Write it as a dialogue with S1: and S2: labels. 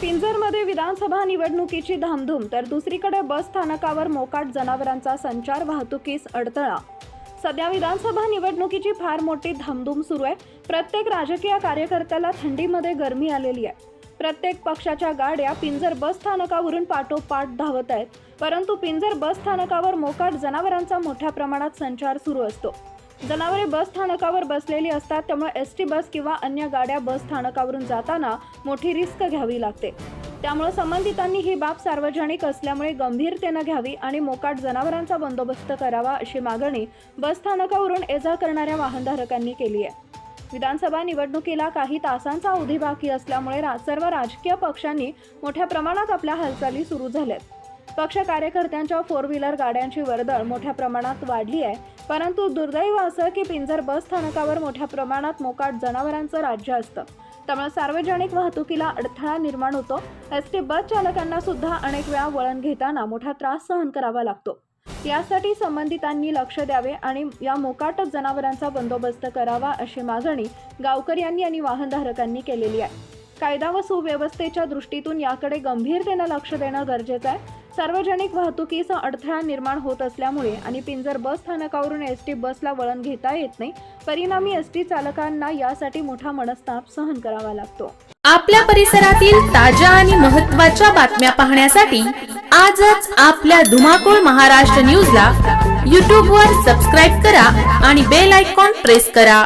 S1: पिंजरमध्ये विधानसभा निवडणुकीची धामधूम तर दुसरीकडे बस स्थानकावर मोकाट जनावरांचा संचार वाहतुकीस अडथळा. सध्या विधानसभा निवडणुकीची फार मोठी धामधूम सुरू आहे. प्रत्येक राजकीय कार्यकर्त्याला थंडीमध्ये गरमी आलेली आहे. प्रत्येक पक्षाच्या गाड्या पिंजर बस स्थानकावरून पाठोपाठ धावत आहेत. परंतु पिंजर बस स्थानकावर मोकाट जनावरांचा मोठ्या प्रमाणात संचार सुरू असतो. जनावरे बस स्थानकावर बसलेली असतात त्यामुळे एस टी बस किंवा अन्य गाड्या बस स्थानकावरून जाताना मोठी रिस्क घ्यावी लागते. त्यामुळे संबंधितांनी ही बाब सार्वजनिक असल्यामुळे गंभीरतेनं घ्यावी आणि मोकाट जनावरांचा बंदोबस्त करावा अशी मागणी बस स्थानकावरून ये जा करणाऱ्या वाहनधारकांनी केली आहे. विधानसभा निवडणुकीला काही तासांचा अवधी बाकी असल्यामुळे रा- सर्व राजकीय पक्षांनी मोठ्या प्रमाणात आपल्या हालचाली सुरू झाल्यात. पक्ष कार्यकर्त्यांच्या फोर व्हीलर गाड्यांची वर्दळ मोठ्या प्रमाणात वाढली आहे. परंतु दुर्दैव असं की पिंजर बस स्थानकावर मोठ्या प्रमाणात मोकाट जनावरांचं राज्य असतं. त्यामुळे सार्वजनिक वाहतुकीला अडथळा निर्माण होतो. एस टी बस चालकांना सुद्धा अनेक वेळा वळण घेताना मोठा त्रास सहन करावा लागतो. यासाठी संबंधितांनी लक्ष द्यावे आणि या मोकाट जनावरांचा बंदोबस्त करावा अशी मागणी गावकऱ्यांनी आणि वाहनधारकांनी केलेली आहे. कायदा व सुव्यवस्थेच्या दृष्टीतून याकडे गंभीरतेनं लक्ष देणं गरजेचं आहे. सार्वजनिक वाहतुकीचा अडथळा निर्माण होत असल्यामुळे आणि पिंजर बस स्थानकावरून एस टी बसला वळण घेता येत नाही परिणामी एस टी चालकांना यासाठी मोठा मनस्ताप सहन करावा लागतो.
S2: आपल्या परिसरातील ताज्या आणि महत्त्वाच्या बातम्या पाहण्यासाठी आजच आपल्या धुमाकूळ महाराष्ट्र न्यूजला यूट्यूबवर सबस्क्राईब करा आणि बेल आयकॉन प्रेस करा.